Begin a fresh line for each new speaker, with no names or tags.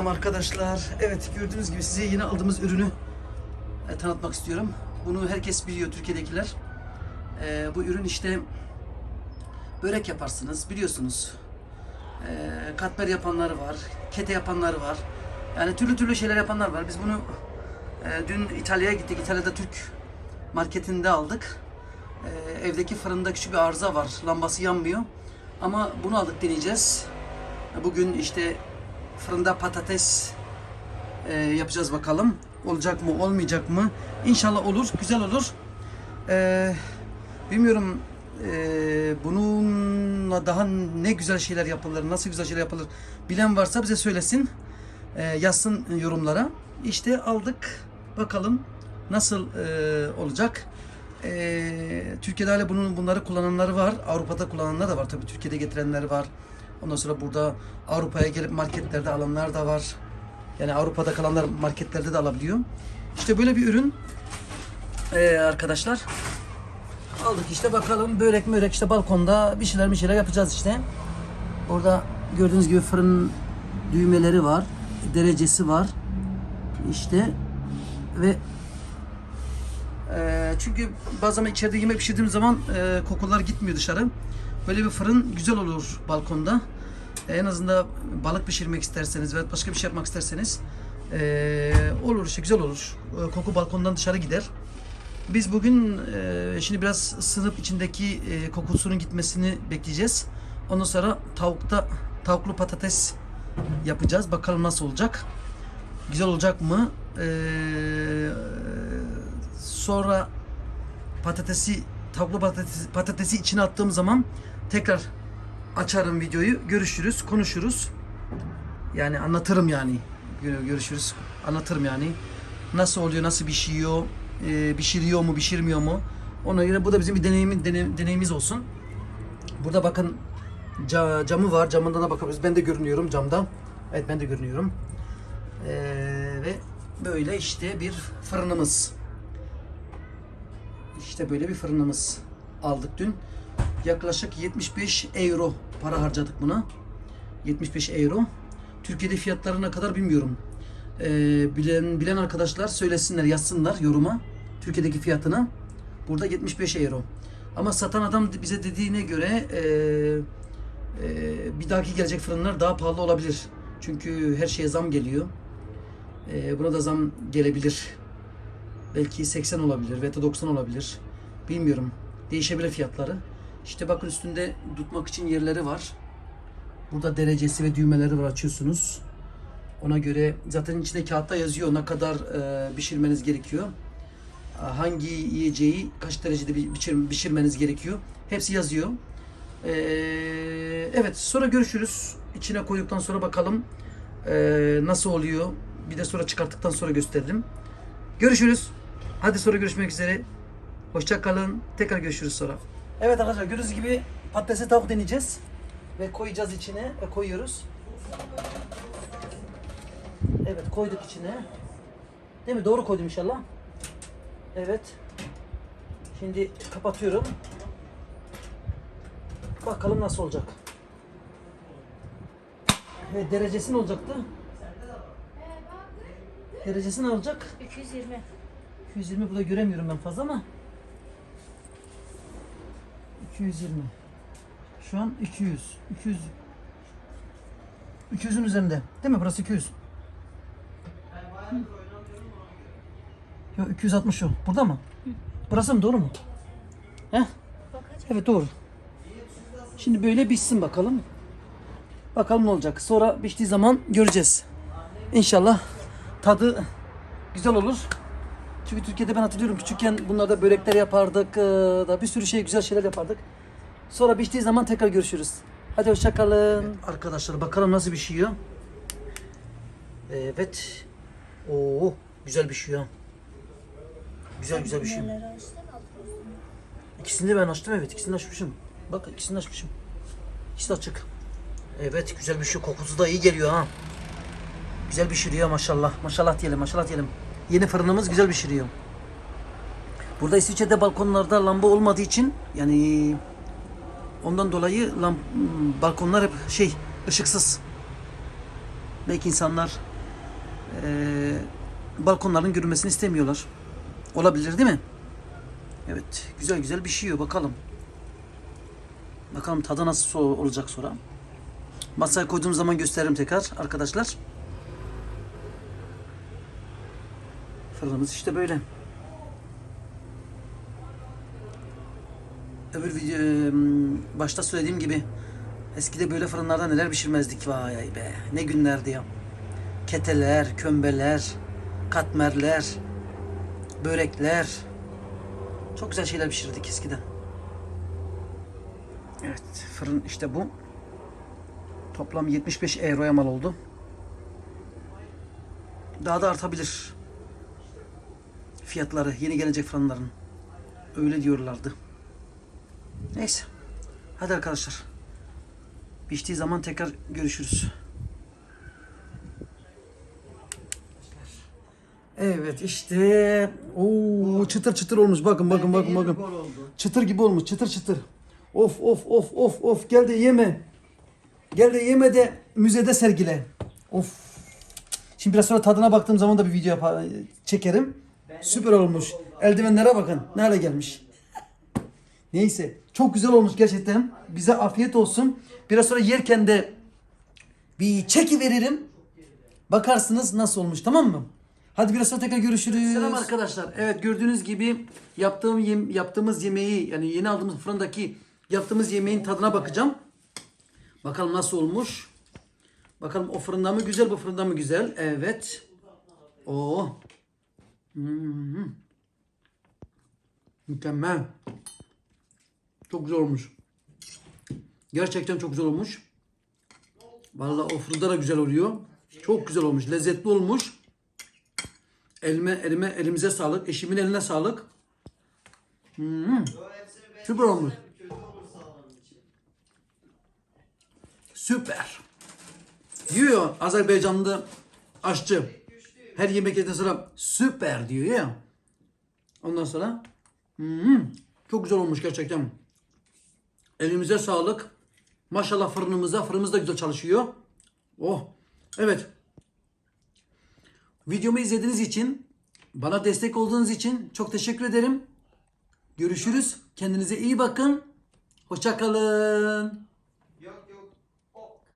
Selam arkadaşlar. Evet gördüğünüz gibi size yeni aldığımız ürünü e, tanıtmak istiyorum. Bunu herkes biliyor Türkiye'dekiler. E, bu ürün işte börek yaparsınız biliyorsunuz. E, katmer yapanları var, kete yapanları var. Yani türlü türlü şeyler yapanlar var. Biz bunu e, dün İtalya'ya gittik. İtalya'da Türk marketinde aldık. E, evdeki fırında küçük bir arıza var. Lambası yanmıyor. Ama bunu aldık deneyeceğiz. Bugün işte fırında patates e, yapacağız bakalım. Olacak mı olmayacak mı? İnşallah olur. Güzel olur. E, bilmiyorum e, bununla daha ne güzel şeyler yapılır, nasıl güzel şeyler yapılır bilen varsa bize söylesin. E, yazsın yorumlara. İşte aldık. Bakalım nasıl e, olacak. E, Türkiye'de hala bunun bunları kullananları var. Avrupa'da kullananlar da var. Tabii Türkiye'de getirenler var. Ondan sonra burada Avrupa'ya gelip marketlerde alanlar da var. Yani Avrupa'da kalanlar marketlerde de alabiliyor. İşte böyle bir ürün ee, arkadaşlar. Aldık işte bakalım börek mörek işte balkonda bir şeyler bir şeyler yapacağız işte. Orada gördüğünüz gibi fırın düğmeleri var. Derecesi var. İşte ve ee, çünkü bazen içeride yemek pişirdiğim zaman e, kokular gitmiyor dışarı. Böyle bir fırın güzel olur balkonda. E, en azından balık pişirmek isterseniz veya başka bir şey yapmak isterseniz e, olur işte güzel olur. E, koku balkondan dışarı gider. Biz bugün e, şimdi biraz ısınıp içindeki e, kokusunun gitmesini bekleyeceğiz. Ondan sonra tavukta tavuklu patates yapacağız. Bakalım nasıl olacak. Güzel olacak mı? Ee, sonra patatesi tavuklu patatesi, patatesi içine attığım zaman tekrar açarım videoyu. Görüşürüz, konuşuruz. Yani anlatırım yani. Gö- Görüşürüz, anlatırım yani. Nasıl oluyor, nasıl pişiyor, e, pişiriyor mu, pişirmiyor mu? Ona göre bu da bizim bir deneyimi, deney- deneyimimiz olsun. Burada bakın ca- camı var. Camından da bakabiliriz. Ben de görünüyorum camda. Evet ben de görünüyorum. Ee, ve böyle işte bir fırınımız. İşte böyle bir fırınımız aldık dün. Yaklaşık 75 euro para harcadık buna. 75 euro. Türkiye'de fiyatları ne kadar bilmiyorum. Ee, bilen bilen arkadaşlar söylesinler, yazsınlar yoruma. Türkiye'deki fiyatını. Burada 75 euro. Ama satan adam bize dediğine göre eee ee, bir dahaki gelecek fırınlar daha pahalı olabilir. Çünkü her şeye zam geliyor. Ee, buna da zam gelebilir. Belki 80 olabilir da 90 olabilir. Bilmiyorum. Değişebilir fiyatları. İşte bakın üstünde tutmak için yerleri var. Burada derecesi ve düğmeleri var açıyorsunuz. Ona göre zaten içinde kağıtta yazıyor ne kadar e, pişirmeniz gerekiyor. Hangi yiyeceği kaç derecede pişirmeniz gerekiyor. Hepsi yazıyor. Ee, evet sonra görüşürüz. İçine koyduktan sonra bakalım ee, nasıl oluyor. Bir de sonra çıkarttıktan sonra gösterelim. Görüşürüz. Hadi sonra görüşmek üzere. Hoşça kalın. Tekrar görüşürüz sonra. Evet arkadaşlar gördüğünüz gibi patatesi tavuk deneyeceğiz. Ve koyacağız içine ve koyuyoruz. Evet koyduk içine. Değil mi? Doğru koydum inşallah. Evet. Şimdi kapatıyorum. Bakalım nasıl olacak. Evet, derecesi ne olacaktı? Derecesi ne olacak?
220.
220 burada göremiyorum ben fazla ama 220 Şu an 200 200 200'ün üzerinde değil mi? Burası 200 Yok 260 o. Burada mı? Burası mı? Doğru mu? Heh. Evet doğru. Şimdi böyle pişsin bakalım. Bakalım ne olacak. Sonra piştiği zaman göreceğiz. İnşallah tadı güzel olur. Çünkü Türkiye'de ben hatırlıyorum küçükken bunlarda börekler yapardık. eee, da bir sürü şey güzel şeyler yapardık. Sonra piştiği zaman tekrar görüşürüz. Hadi hoşça kalın. Arkadaşlar bakalım nasıl pişiyor. Evet. Oo güzel pişiyor. Güzel güzel pişiyor.
Neler açtın altın.
İkisini de ben açtım evet ikisini de açmışım. Bak ikisini de açmışım. İkisi de açık. Evet güzel bir şey kokusu da iyi geliyor ha. Güzel pişiriyor maşallah. Maşallah diyelim maşallah diyelim. Yeni fırınımız güzel pişiriyor. Burada İsviçre'de balkonlarda lamba olmadığı için yani ondan dolayı balkonlar hep şey ışıksız. Belki insanlar Ee, balkonların görünmesini istemiyorlar. Olabilir değil mi? Evet. Güzel güzel pişiyor. Bakalım. Bakalım tadı nasıl olacak sonra. Masaya koyduğum zaman gösteririm tekrar arkadaşlar. Fırınımız işte böyle. Öbür video, e, başta söylediğim gibi eskide böyle fırınlarda neler pişirmezdik vay be. Ne günlerdi ya. Keteler, kömbeler, katmerler, börekler. Çok güzel şeyler pişirdik eskiden. Evet, fırın işte bu. Toplam 75 euroya mal oldu. Daha da artabilir. Fiyatları yeni gelecek fırınların. Öyle diyorlardı. Neyse. Hadi arkadaşlar. Piştiği zaman tekrar görüşürüz. Evet işte o çıtır çıtır olmuş. Bakın bakın bakın bakın. Çıtır gibi olmuş. Çıtır çıtır. Of of of of of gel de yeme. Gel de yeme de müzede sergile. Of. Şimdi biraz sonra tadına baktığım zaman da bir video çekerim. Süper olmuş. Eldivenlere bakın. Ne hale gelmiş. Neyse. Çok güzel olmuş gerçekten. Bize afiyet olsun. Biraz sonra yerken de bir çeki veririm. Bakarsınız nasıl olmuş tamam mı? Hadi biraz sonra tekrar görüşürüz. Selam arkadaşlar. Evet gördüğünüz gibi yaptığım yem- yaptığımız yemeği yani yeni aldığımız fırındaki yaptığımız yemeğin tadına bakacağım. Bakalım nasıl olmuş. Bakalım o fırında mı güzel bu fırında mı güzel. Evet. Oo. Hmm. Mükemmel. Çok güzel olmuş. Gerçekten çok güzel olmuş. Vallahi o fırında da güzel oluyor. Çok güzel olmuş. Lezzetli olmuş. Elime, elime, elimize sağlık. Eşimin eline sağlık. Hmm. Süper olmuş. Süper. Diyor Azerbaycanlı aşçı. Her yemek yedikten sonra süper diyor ya. Ondan sonra hmm, çok güzel olmuş gerçekten. Elimize sağlık. Maşallah fırınımıza. Fırınımız da güzel çalışıyor. Oh. Evet. Videomu izlediğiniz için, bana destek olduğunuz için çok teşekkür ederim. Görüşürüz. Kendinize iyi bakın. Hoşça kalın.